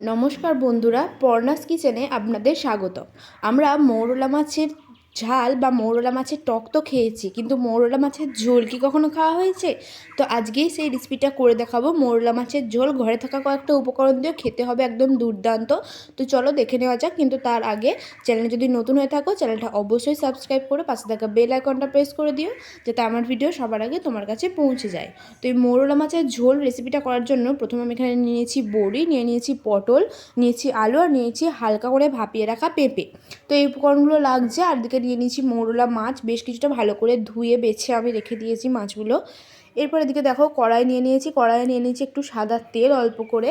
নমস্কার বন্ধুরা পর্নাস কিচেনে আপনাদের স্বাগত আমরা মৌরলা মাছের ঝাল বা মৌরলা মাছের টক তো খেয়েছি, কিন্তু মৌরলা মাছের ঝোল কি কখনো খাওয়া হয়েছে? তো আজকেই সেই রেসিপিটা করে দেখাবো। মৌরলা মাছের ঝোল, ঘরে থাকা কয়েকটা উপকরণ দিয়ে খেতে হবে একদম দুর্দান্ত। তো চলো দেখে নেওয়া যাক, কিন্তু তার আগে চ্যানেল যদি নতুন হয়ে থাকো, চ্যানেলটা অবশ্যই সাবস্ক্রাইব করে পাশে থাকা বেল আইকনটা প্রেস করে দিও, যাতে আমার ভিডিও সবার আগে তোমার কাছে পৌঁছে যায়। তো এই মৌরলা মাছের ঝোল রেসিপিটা করার জন্য প্রথমে আমি এখানে নিয়েছি বড়ি, নিয়ে নিয়েছি পটল, নিয়েছি আলু, আর নিয়েছি হালকা করে ভাপিয়ে রাখা পেঁপে। তো এই উপকরণগুলো লাগছে, আর দিকে নিয়ে নিয়েছি মৌরলা মাছ। বেশ কিছুটা ভালো করে ধুয়ে, বেছে আমি রেখে দিয়েছি মাছগুলো। এরপর এদিকে দেখো, কড়াই নিয়ে নিয়েছি। কড়াইয়ে নিয়ে নিয়েছি একটু সাদা তেল অল্প করে।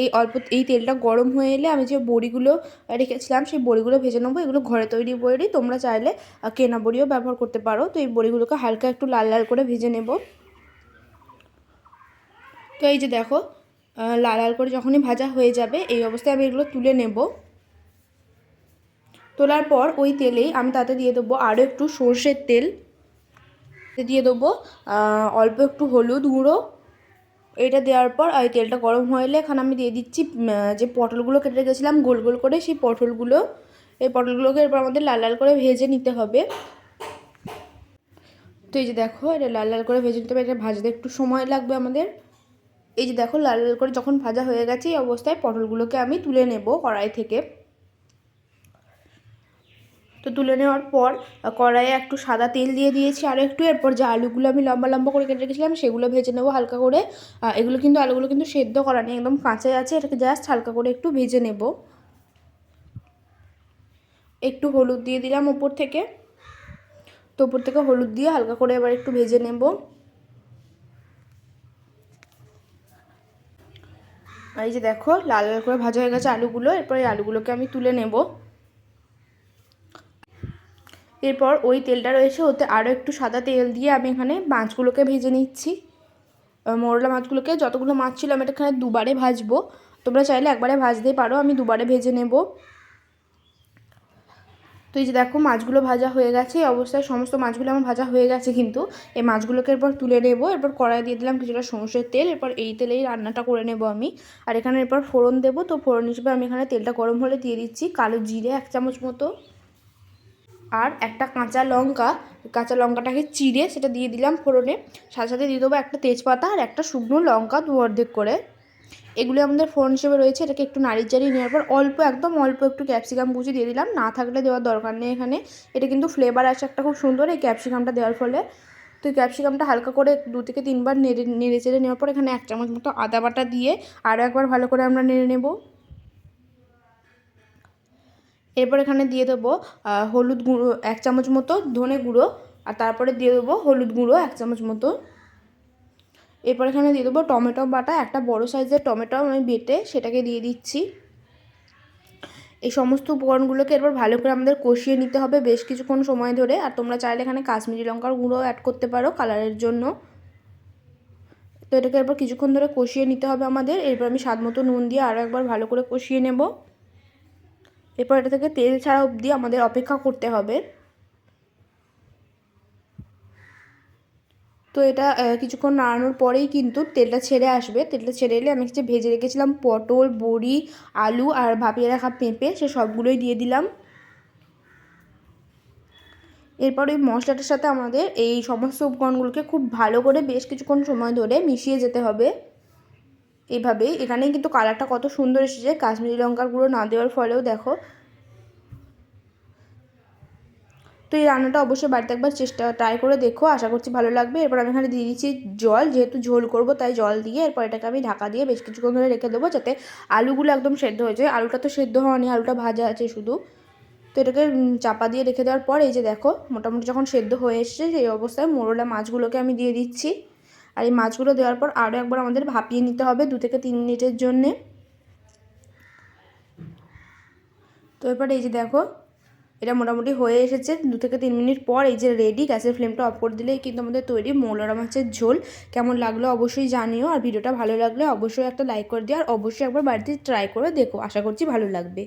এই অল্প, এই তেলটা গরম হয়ে এলে আমি যে বড়িগুলো রেখেছিলাম, সেই বড়িগুলো ভেজে নেব। এগুলো ঘরে তৈরি বড়ি, তোমরা চাইলে কেনা বড়িও ব্যবহার করতে পারো। তো এই বড়িগুলোকে হালকা একটু লাল লাল করে ভেজে নেব। তো এই যে দেখো লাল লাল করে যখনই ভাজা হয়ে যাবে, এই অবস্থায় আমি এগুলো তুলে নেব। তোলার পর ওই তেলেই আমি তাতে দিয়ে দেবো আরও একটু সর্ষের তেল। দিয়ে দেবো অল্প একটু হলুদ গুঁড়ো। এটা দেওয়ার পর ওই তেলটা গরম এলে এখানে আমি দিয়ে দিচ্ছি যে পটলগুলো কেটে রেখেছিলাম গোল গোল করে সেই পটলগুলো। এই পটলগুলোকে এরপর আমাদের লাল লাল করে ভেজে নিতে হবে। তো এই যে দেখো, এটা লাল লাল করে ভেজে নিতে হবে, এটা ভাজতে একটু সময় লাগবে আমাদের। এই যে দেখো, লাল লাল করে যখন ভাজা হয়ে গেছে এই অবস্থায় পটলগুলোকে আমি তুলে নেব কড়াই থেকে। তো তুলে নেওয়ার পর কড়াইয়ে একটু সাদা তেল দিয়ে দিয়েছি। আর একটু এরপর যে আলুগুলো আমি লম্বা লম্বা করে কেটে রেখেছিলাম, সেগুলো ভেজে নেব হালকা করে। এগুলো কিন্তু আলুগুলো কিন্তু সেদ্ধ করা নেই, একদম কাঁচাই আছে। এটাকে জাস্ট হালকা করে একটু ভেজে নেব। একটু হলুদ দিয়ে দিলাম ওপর থেকে। তো ওপর থেকে হলুদ দিয়ে হালকা করে এবার একটু ভেজে নেব। এই যে দেখো, লাল লাল করে ভাজা হয়ে গেছে আলুগুলো। এরপর এই আলুগুলোকে আমি তুলে নেব। এরপর ওই তেলটা রয়েছে, ওতে আরও একটু সাদা তেল দিয়ে আমি এখানে মাছগুলোকে ভেজে নিচ্ছি। মোরলা মাছগুলোকে যতগুলো মাছ ছিল আমি এখানে দুবারে ভাজবো। তোমরা চাইলে একবারে ভাজতেই পারো, আমি দুবারে ভেজে নেব। তো এই যে দেখো, মাছগুলো ভাজা হয়ে গেছে। এই অবস্থায় সমস্ত মাছগুলো আমার ভাজা হয়ে গেছে কিন্তু। এই মাছগুলোকে এরপর তুলে নেব, এরপর কড়াই দিয়ে দিলাম কিছুটা সর্ষের তেল, এরপর এই তেলেই রান্নাটা করে নেব আমি। আর এখানে এরপর ফোড়ন দেবো, তো ফোড়ন হিসেবে আমি এখানে তেলটা গরম হলে দিয়ে দিচ্ছি কালো জিরে এক চামচ মতো। আর একটা কাঁচা লঙ্কা, কাঁচা লঙ্কাটাকে চিড়ে সেটা দিয়ে দিলাম ফোড়নে। সাথে সাথে দিয়ে দেবো একটা তেজপাতা আর একটা শুকনো লঙ্কা দু অর্ধেক করে। এগুলো আমাদের ফোড়ন হিসেবে রয়েছে, এটাকে একটু নাড়ি চাড়িয়ে নেওয়ার পর অল্প, একদম অল্প একটু ক্যাপসিকাম কুচি দিয়ে দিলাম। না থাকলে দেওয়ার দরকার নেই এখানে। এটা কিন্তু ফ্লেভার আছে একটা খুব সুন্দর এই ক্যাপসিকামটা দেওয়ার ফলে। তো এই ক্যাপসিকামটা হালকা করে দু থেকে তিনবার নেড়ে নেড়ে চেড়ে নেওয়ার পর এখানে এক চামচ মতো আদা বাটা দিয়ে আরও একবার ভালো করে আমরা নেড়ে নেব। এরপর এখানে দিয়ে দেবো হলুদ গুঁড়ো এক চামচ মতো ধনে গুঁড়ো, আর তারপরে দিয়ে দেবো হলুদ গুঁড়ো এক চামচ মতো। এরপর এখানে দিয়ে দেবো টমেটো বাটা, একটা বড় সাইজের টমেটো আমি বেটে সেটাকে দিয়ে দিচ্ছি। এই সমস্ত উপকরণগুলোকে এরপর ভালো করে আমাদের কষিয়ে নিতে হবে বেশ কিছুক্ষণ সময় ধরে, আর তোমরা চাইলে এখানে কাশ্মীরি লঙ্কার গুঁড়ো অ্যাড করতে পারো কালারের জন্য। তো এটাকে এরপর কিছুক্ষণ ধরে কষিয়ে নিতে হবে আমাদের, এরপর আমি স্বাদ মতো নুন দিয়ে আরও একবার ভালো করে কষিয়ে নেব। এরপর এটা থেকে তেল ছাড়া অবধি আমাদের অপেক্ষা করতে হবে। তো এটা কিছুক্ষণ নাড়ানোর পরেই কিন্তু তেলটা ছেড়ে আসবে। তেলটা ছেড়ে এলে আমি যে ভেজে রেখেছিলাম পটল, বড়ি, আলু আর ভাপিয়ে রাখা পেঁপে, সে সবগুলোই দিয়ে দিলাম। এরপর ওই মশলাটার সাথে আমাদের এই সমস্ত উপকরণগুলোকে খুব ভালো করে বেশ কিছুক্ষণ সময় ধরে মিশিয়ে যেতে হবে। এইভাবেই এখানে কিন্তু কালারটা কত সুন্দর এসেছে। কাশ্মীরি লঙ্কার গুঁড়ো না দেওয়ার ফলেও দেখো। তো এই রান্নাটা অবশ্যই বাড়িতে একবার চেষ্টা ট্রাই করে দেখো। আশা করছি ভালো লাগবে। এরপর আমি এখানে দিয়ে দিচ্ছি জল। যেহেতু ঝোল করব, তাই জল দিয়ে এরপর এটাকে আমি ঢাকা দিয়ে বেশ কিছুক্ষণ ধরে রেখে দেবো যাতে আলুগুলো একদম সেদ্ধ হয়ে যায়। আলুটা তো সেদ্ধ হওয়া নেই, আলুটা ভাজা আছে শুধু। তো এটাকে চাপা দিয়ে রেখে দেওয়ার পর এই যে দেখো, মোটামুটি যখন সেদ্ধ হয়ে এসছে, সেই অবস্থায় মোরলা মাছগুলোকে আমি দিয়ে দিচ্ছি। আর এই মাছগুলো দেওয়ার পর আরও একবার আমাদের ভাপিয়ে নিতে হবে দু থেকে তিন মিনিটের জন্যে। তো এরপর এই যে দেখো, এটা মোটামুটি হয়ে এসেছে। দু থেকে তিন মিনিট পর এই যে রেডি গ্যাসের ফ্লেমটা অফ করে দিলেই কিন্তু আমাদের তৈরি মৌলারা মাছের ঝোল। কেমন লাগল অবশ্যই জানিও। আর ভিডিওটা ভালো লাগলে অবশ্যই একটা লাইক করে দিও। আর অবশ্যই একবার বাড়িতে ট্রাই করে দেখো। আশা করছি ভালো লাগবে।